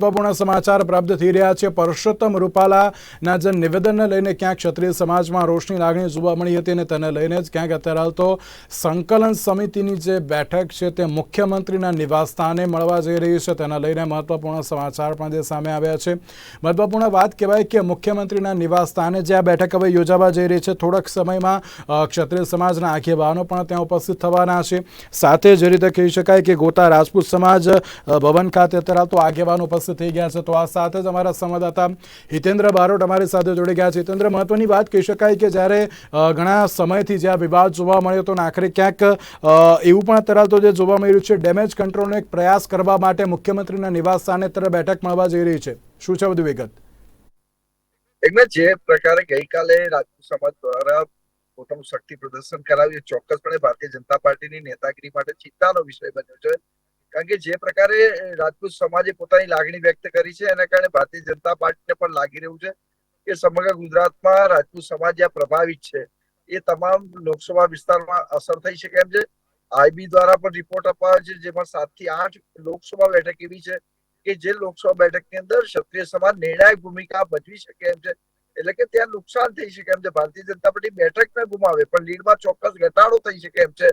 મહત્વપૂર્ણ સમાચાર પ્રાપ્ત થઈ રહ્યા છે. પરસોત્તમ રૂપાલાના જે નિવેદનને લઈને ક્યાંક ક્ષત્રિય સમાજમાં રોષની લાગણી જોવા મળી હતી અને તેને લઈને જ ક્યાંક અત્યારે હાલ તો સંકલન સમિતિની જે બેઠક છે તે મુખ્યમંત્રીના નિવાસસ્થાને મળવા જઈ રહી છે. તેના લઈને મહત્વપૂર્ણ સમાચાર પણ જે સામે આવ્યા છે. મહત્વપૂર્ણ વાત કહેવાય કે મુખ્યમંત્રીના નિવાસસ્થાને જે આ બેઠક હવે યોજાવા જઈ રહી છે. થોડાક સમયમાં ક્ષત્રિય સમાજના આગેવાનો પણ ત્યાં ઉપસ્થિત થવાના છે. સાથે જ રીતે કહી શકાય કે ગોતા રાજપૂત સમાજ ભવન ખાતે અત્યારે તો આગેવાનો ઉપસ્થિત થઈ ગયા છે, તો આ સાથે જ અમારા સંવાદદાતા હિતેન્દ્ર બારોટ અમારી સાથે જોડી ગયા છે. હિતેન્દ્ર, મહત્વની વાત કહી શકાય કે જ્યારે ઘણા સમયથી જે આ વિવાદ જોવા મળ્યો હતો આખરે ક્યાંક એવું પણ અત્યારે તો જે જોવા મળી છે, ડેમેજ કંટ્રોલનો એક પ્રયાસ કરવા માટે મુખ્યમંત્રીના નિવાસ સ્થાને અત્યારે બેઠક મળવા જઈ રહી છે. શું છે બધું વિગત? જે પ્રકારે ગઈકાલે રાજપૂત સમાજ દ્વારા પોતાનું શક્તિ પ્રદર્શન કરાવ્યું, ચોક્કસપણે ભારતીય જનતા પાર્ટીની નેતાગીરી માટે ચિંતાનો વિષય બન્યો છે. કારણ કે જે પ્રકારે રાજપૂત સમાજે પોતાની લાગણી વ્યક્ત કરી છે, એના કારણે ભારતીય જનતા પાર્ટીને પણ લાગી રહ્યું છે કે સમગ્ર ગુજરાતમાં રાજપૂત સમાજ જ્યાં પ્રભાવિત છે. એ તમામ લોકસભા વિસ્તારમાં અસર થઈ શકે એમ છે. આઈબી દ્વારા પણ રિપોર્ટ અપાયો છે, જેમાં સાતથી આઠ લોકસભા બેઠક એવી છે કે જે લોકસભા બેઠકની અંદર ક્ષત્રિય સમાજ નિર્ણાયક ભૂમિકા ભજવી શકે એમ છે. એટલે કે ત્યાં નુકસાન થઈ શકે એમ છે. ભારતીય જનતા પાર્ટી બેઠક ન ગુમાવે, પણ લીડમાં ચોક્કસ ઘટાડો થઈ શકે એમ છે.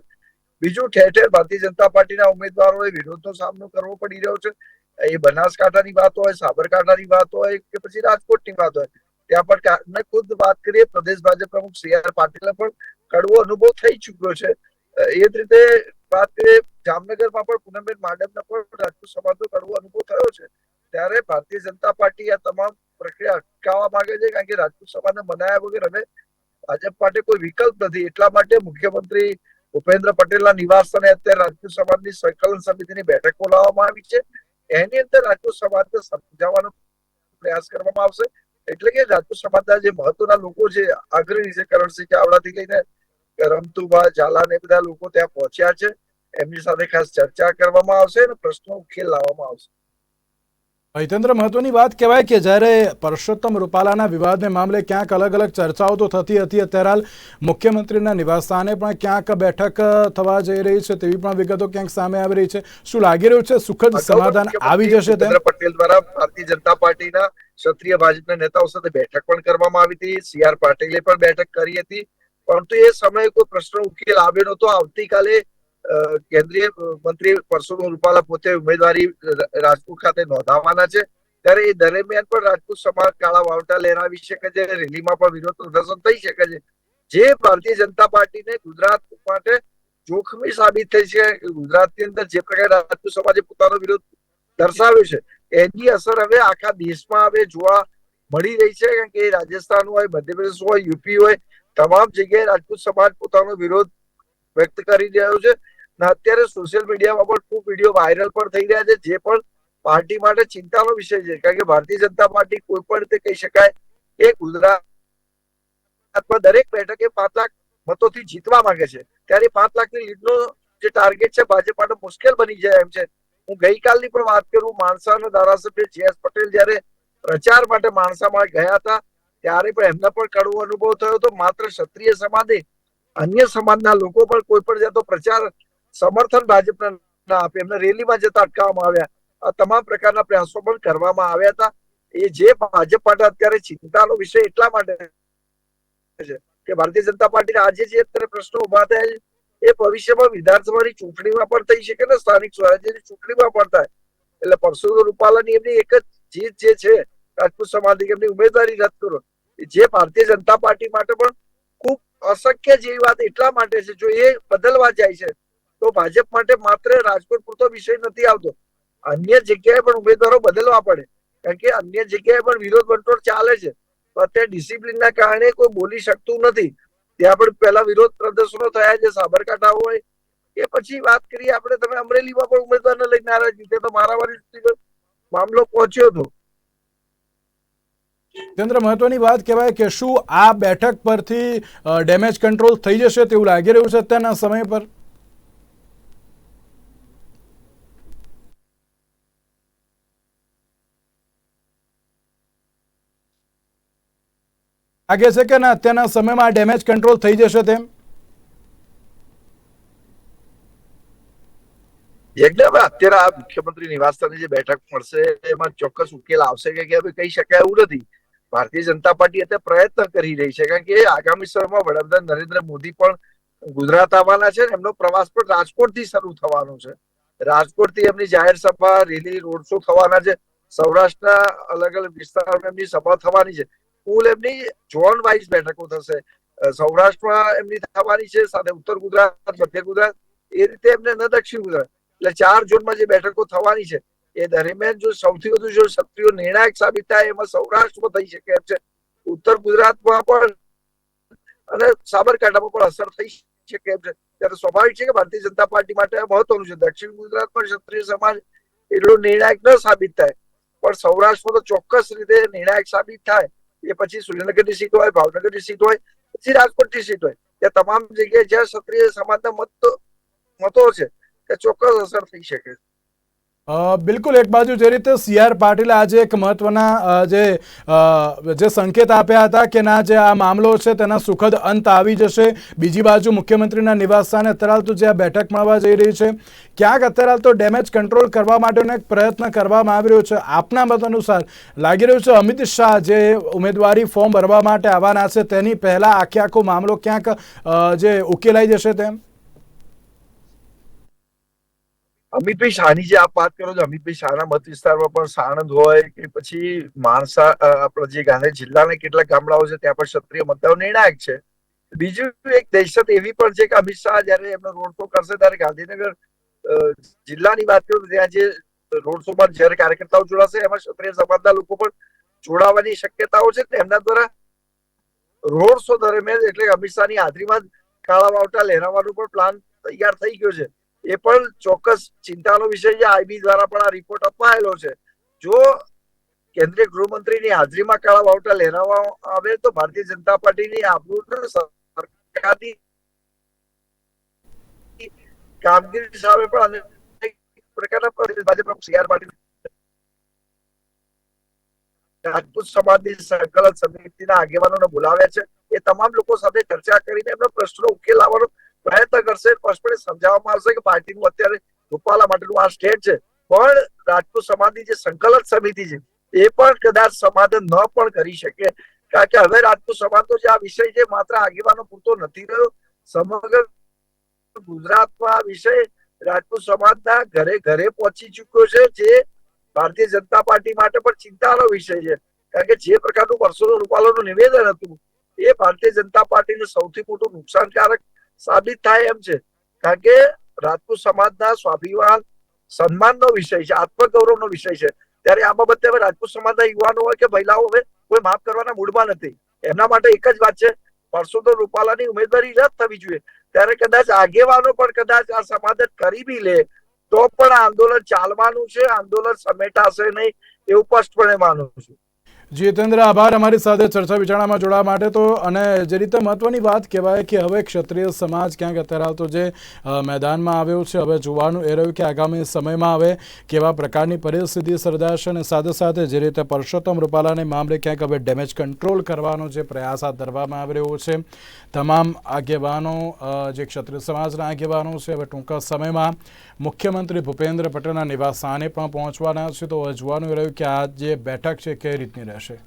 બીજું ઠેર ઠેર ભારતીય જનતા પાર્ટીના ઉમેદવારોએ વિરોધનો સામનો કરવો પડી રહ્યો છે. એ બનાસકાંઠાની વાત હોય, સાબરકાંઠાની વાત હોય કે પછી રાજકોટની વાત હોય, ત્યાં પણ મેં ખુદ વાત કરીએ પ્રદેશ ભાજપ પ્રમુખ સી આર પાટીલને પણ કડવો અનુભવ થઈ ચુક્યો છે. એ જ રીતે વાત કરીએ, જામનગરમાં પણ પૂનમબેન માડમને પણ રાજપૂત સમાજનો કડવો અનુભવ થયો છે. ત્યારે ભારતીય જનતા પાર્ટી આ તમામ પ્રક્રિયા અટકાવવા માંગે છે, કારણ કે રાજપૂત સમાજને મનાયા વગર હવે ભાજપ માટે કોઈ વિકલ્પ નથી. એટલા માટે મુખ્યમંત્રી ભૂપેન્દ્ર પટેલના નિવાસ સ્થાને અત્યારે રાજપૂત સમાજની સંકલન સમિતિની બેઠક બોલાવવામાં આવી છે. એની અંદર રાજપૂત સમાજને સમજાવવાનો પ્રયાસ કરવામાં આવશે. એટલે કે રાજપૂત સમાજના જે મહત્વના લોકો છે અગ્રણી છે કરણસિંહ ચાવડાથી લઈને રમતુભા ઝાલા ને બધા લોકો ત્યાં પહોંચ્યા છે. એમની સાથે ખાસ ચર્ચા કરવામાં આવશે અને પ્રશ્નો ઉકેલ લાવવામાં આવશે. હિતેન્દ્ર મહત્વની વાત કહેવાય કે જ્યારે પરસોત્તમ રૂપાલાના વિવાદને મામલે ક્યાંક અલગ અલગ ચર્ચાઓ તો થતી હતી અત્યારે હાલ મુખ્યમંત્રીના નિવાસસ્થાને પણ ક્યાંક બેઠક થવા જઈ રહી છે તેવી પણ વિગતો ક્યાંક સામે આવી રહી છે. શું લાગી રહ્યું છે? સુખદ સમાધાન આવી જશે પટેલ દ્વારા ભારતીય જનતા પાર્ટીના ક્ષત્રિય ભાજપના નેતાઓ સાથે બેઠક પણ કરવામાં આવી હતી. સી આર પાટીલે પણ બેઠક કરી હતી. પરંતુ એ સમયે કોઈ પ્રશ્ન ઉકેલ આવ્યો નહોતો. આવતીકાલે કેન્દ્રીય મંત્રી પરસોત્તમ રૂપાલા પોતે ઉમેદવારી રાજકોટ ખાતે નોંધાવવાના છે. ત્યારે એ દરમિયાન પણ રાજપૂત સમાજ કાળા વાવટા લહેરાવી શકે છે, રેલીમાં પણ વિરોધ પ્રદર્શન થઈ શકે છે. જે ભારતીય જનતા પાર્ટીને ગુજરાત માટે જોખમી સાબિત થઈ છે, ગુજરાતની અંદર જે પ્રકારે રાજપૂત સમાજે પોતાનો વિરોધ દર્શાવ્યો છે, એની અસર હવે આખા દેશમાં હવે જોવા મળી રહી છે, કારણ કે રાજસ્થાન હોય, મધ્યપ્રદેશ હોય, યુપી હોય, તમામ જગ્યાએ રાજપૂત સમાજ પોતાનો વિરોધ વ્યક્ત કરી રહ્યો છે. અત્યારે સોશિયલ મીડિયામાં પણ ખૂબ વીડિયો વાયરલ પણ થઈ રહ્યા છે, જે પણ પાર્ટી માટે ચિંતાનો વિષય છે. કારણ કે ભારતીય જનતા પાર્ટી કોઈ પણ રીતે કહી શકાય કે ગુજરાતમાં દરેક બેઠકે પાંચ લાખ મતોથી જીતવા માંગે છે. ત્યારે પાંચ લાખની લીડનો જે ટાર્ગેટ છે ભાજપ માટે મુશ્કેલ બની જાય એમ છે. હું ગઈકાલની પણ વાત કરું માણસાના ધારાસભ્ય જે એસ પટેલ જયારે પ્રચાર માટે માણસામાં ગયા હતા, ત્યારે પણ એમને પણ કડવો અનુભવ થયો હતો. માત્ર ક્ષત્રિય સમાજે અન્ય સમાજના લોકો પણ કોઈ પણ જાતો પ્રચાર સમર્થન ભાજપના ના આપે. એમને રેલીમાં જતા અટકાવવામાં આવ્યા. તમામ પ્રકારના પ્રયાસો પણ કરવામાં આવ્યા હતા. એ જે ભાજપ માટે અત્યારે ચિંતાનો વિષય એટલા માટે છે કે ભારતીય જનતા પાર્ટીના આજે જે અત્યારે પ્રશ્નો ઊભા થયા છે, એ ભવિષ્યમાં વિધાનસભાની ચૂંટણીમાં પણ થઈ શકે ને સ્થાનિક સ્વરાજ્યની ચૂંટણીમાં પણ થાય. એટલે પરસોત્તમ રૂપાલાની એમની એક જ જીત જે છે, રાજપૂત સમાજ એમની ઉમેદવારી રદ કરો. જે ભારતીય જનતા પાર્ટી માટે પણ ખૂબ અશક્ય જેવી વાત એટલા માટે છે, જો એ બદલવા જાય છે તો ભાજપ માટે માત્ર રાજકોટ પૂરતો વિષય નથી આવતો. અન્ય જગ્યાએ પણ ઉમેદવારો બદલવા પડે. કારણ કે અન્ય જગ્યાએ પણ વિરોધ વંટોળ ચાલે છે. તો અત્યારે ડિસિપ્લિનના કારણે કોઈ બોલી શકતું નથી. ત્યાં પણ પહેલા વિરોધ પ્રદર્શનો થયા છે સાબરકાંઠા હોય. એ પછી વાત કરીએ આપણે, તમે અમરેલીમાં પણ ઉમેદવારને લઈને નારાજગી તે તો મારામારી મામલો પહોંચ્યો હતો. ચંદ્ર, મહત્વની વાત કહેવાય કે શું આ બેઠક પરથી ડેમેજ કંટ્રોલ થઈ જશે તેવું લાગી રહ્યું છે અત્યારના સમય પર? લાગે છે કે ના અત્યારના સમયમાં આ ડેમેજ કંટ્રોલ થઈ જશે તેમ? યજ્ઞભાઈ અત્યારે આ મુખ્યમંત્રી નિવાસસ્થાને જે બેઠક મળશે, એમાં ચોક્કસ ઉકેલ આવશે કે હવે કહી શકાય એવું નથી. ભારતીય જનતા પાર્ટી અત્યારે પ્રયત્ન કરી રહી છે, કારણ કે આગામી સમયમાં વડાપ્રધાન નરેન્દ્ર મોદી પણ ગુજરાત આવવાના છે એમનો પ્રવાસ પણ રાજકોટથી શરૂ થવાનો છે. રાજકોટથી એમની જાહેર સભા, રેલી, રોડ શો થવાના છે. સૌરાષ્ટ્રના અલગ અલગ વિસ્તારમાં એમની સભા થવાની છે. કુલ એમની ઝોન વાઇઝ બેઠકો થશે. સૌરાષ્ટ્રમાં એમની થવાની છે, સાથે ઉત્તર ગુજરાત, મધ્ય ગુજરાત, એ રીતે એમને ન દક્ષિણ ગુજરાત. એટલે ચાર ઝોનમાં જે બેઠકો થવાની છે, એ દરમિયાન જો સૌથી વધુ જો ક્ષત્રિયો નિર્ણાયક સાબિત થાય, એમાં સૌરાષ્ટ્રમાં થઈ શકે એમ છે. ઉત્તર ગુજરાતમાં પણ અને સાબરકાંઠામાં પણ અસર થઈ શકે એમ છે. ત્યારે સ્વાભાવિક છે કે ભારતીય જનતા પાર્ટી માટે મહત્વનું છે. દક્ષિણ ગુજરાતમાં ક્ષત્રિય સમાજ એટલો નિર્ણાયક ન સાબિત થાય. પણ સૌરાષ્ટ્રમાં તો ચોક્કસ રીતે નિર્ણાયક સાબિત થાય. એ પછી સુરેન્દ્રનગર સીટ હોય, ભાવનગરની સીટ હોય, પછી રાજકોટ સીટ હોય. ત્યાં તમામ જગ્યાએ જ્યાં ક્ષત્રિય સમાજના મત મતો છે તે ચોક્કસ અસર થઈ શકે છે. બિલકુલ એક બાજુ જે રીતે સી આર પાટીલે આજે એક મહત્વના જે જે સંકેત આપ્યા હતા કે ના જે આ મામલો છે તેના સુખદ અંત આવી જશે. બીજી બાજુ મુખ્યમંત્રીના નિવાસસ્થાને અત્યારે તો જે આ બેઠક મળવા જઈ રહી છે, ક્યાંક અત્યારે હાલ તો ડેમેજ કંટ્રોલ કરવા માટેનો એક પ્રયત્ન કરવામાં આવી રહ્યો છે. આપના મત અનુસાર લાગી રહ્યું છે અમિત શાહ જે ઉમેદવારી ફોર્મ ભરવા માટે આવવાના છે, તેની પહેલાં આખે આખો મામલો ક્યાંક જે ઉકેલાઈ જશે તેમ? અમિતભાઈ શાહની જે આપ વાત કરો છો, અમિતભાઈ શાહના મત વિસ્તારમાં પણ સાણંદ હોય કે પછી માણસા આપણા જે ગાંધી જિલ્લાના કેટલાક ગામડાઓ છે, ત્યાં પણ ક્ષત્રિય મતદારો નિર્ણાયક છે. બીજું એક દહેશત એવી પણ છે કે અમિત શાહ જયારે એમનો રોડ શો કરશે ત્યારે ગાંધીનગર જિલ્લાની વાત કરું ત્યાં જે રોડ શો માં જયારે કાર્યકર્તાઓ જોડાશે, એમાં ક્ષત્રિય સમાજના લોકો પણ જોડાવાની શક્યતાઓ છે. એમના દ્વારા રોડ શો દરમિયાન એટલે અમિત શાહની હાજરીમાં કાળા વાવટા લહેરાવાનો પણ પ્લાન તૈયાર થઈ ગયો છે. એ પણ ચોક્કસ ચિંતાનો વિષય છે. આઈબી દ્વારા પણ આ રિપોર્ટ અપાયેલો છે. જો કેન્દ્રીય ગૃહમંત્રીની હાજરીમાં કાળા વાવટા લહેરાવવામાં આવે તો ભારતીય જનતા પાર્ટીની આબરૂ સરકારની કામગીરી સામે પણ અનેક પ્રકારના પર- ભાજપ પ્રમુખ સી આર પાટીલ રાજપૂત સમાજની સંકલન સમિતિના આગેવાનોને બોલાવ્યા છે. એ તમામ લોકો સાથે ચર્ચા કરીને એમના પ્રશ્નો ઉકેલ લાવવાનો પ્રયત્ન કરશે, સ્પષ્ટપણે સમજાવવામાં આવશે કે પાર્ટીનું અત્યારે રૂપાલા માટેનું આ સ્ટેટ છે. પણ રાજપૂત સમાજની જે સંકલન સમિતિ છે, એ પણ કદાચ સમાધાન ન પણ કરી શકે. કારણ કે હવે રાજપૂત સમાજનો જે આ વિષય છે, માત્ર આગેવાનો પૂરતો નથી રહ્યો. સમગ્ર ગુજરાતમાં આ વિષય રાજપૂત સમાજના ઘરે ઘરે પહોંચી ચુક્યો છે, જે ભારતીય જનતા પાર્ટી માટે પણ ચિંતાનો વિષય છે. કારણ કે જે પ્રકારનું વર્ષોનું રૂપાલાનું નિવેદન હતું, એ ભારતીય જનતા પાર્ટીને સૌથી મોટું નુકસાનકારક સાબિત થાય એમ છે. કારણ કે રાજપૂત સમાજના સ્વાભિમાન, સન્માનનો વિષય છે, આત્મગૌરવનો વિષય છે. ત્યારે આ બાબતે હવે રાજપૂત સમાજના યુવાનો હોય કે મહિલાઓ હવે કોઈ માફ કરવાના મૂડમાં નથી. એમના માટે એક જ વાત છે, પરસોત્તમ રૂપાલાની ઉમેદવારી રદ થવી જોઈએ. ત્યારે કદાચ આગેવાનો પણ કદાચ આ સમાજ કરી બી લે, તો પણ આંદોલન ચાલવાનું છે, આંદોલન સમેટાશે નહીં, એવું સ્પષ્ટપણે માનું છું. જીતેન્દ્ર, આભાર. અમારી સાથે ચર્ચા વિચારણામાં જોડાવા માટે તો, અને જે રીતે મહત્વની વાત કહેવાય કે હવે ક્ષત્રિય સમાજ ક્યાંક અત્યારે તો જે મેદાનમાં આવ્યો છે, હવે જોવાનું એ રહ્યું કે આગામી સમયમાં હવે કેવા પ્રકારની પરિસ્થિતિ સર્જાશે અને સાથે સાથે જે રીતે પરસોત્તમ રૂપાલાને મામલે ક્યાંક હવે ડેમેજ કંટ્રોલ કરવાનો જે પ્રયાસ હાથ ધરવામાં આવી રહ્યો છે. તમામ આગેવાનો જે ક્ષત્રિય સમાજના આગેવાનો છે, હવે ટૂંકા સમયમાં મુખ્યમંત્રી ભૂપેન્દ્ર પટેલના નિવાસ સ્થાને પણ પહોંચવાના છે. તો હવે જોવાનું એ રહ્યું કે આ જે બેઠક છે કઈ રીતની રહેશે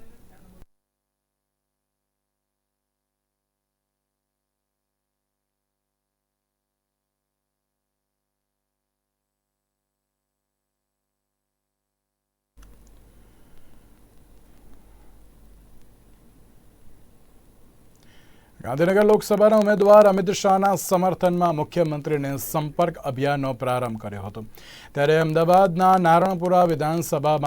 ગાંધીનગર લોકસભાના ઉમેદવાર અમિત શાહના સમર્થનમાં મુખ્યમંત્રીને સંપર્ક અભિયાનનો પ્રારંભ કર્યો હતો. ત્યારે અમદાવાદના નારણપુરા વિધાનસભામાં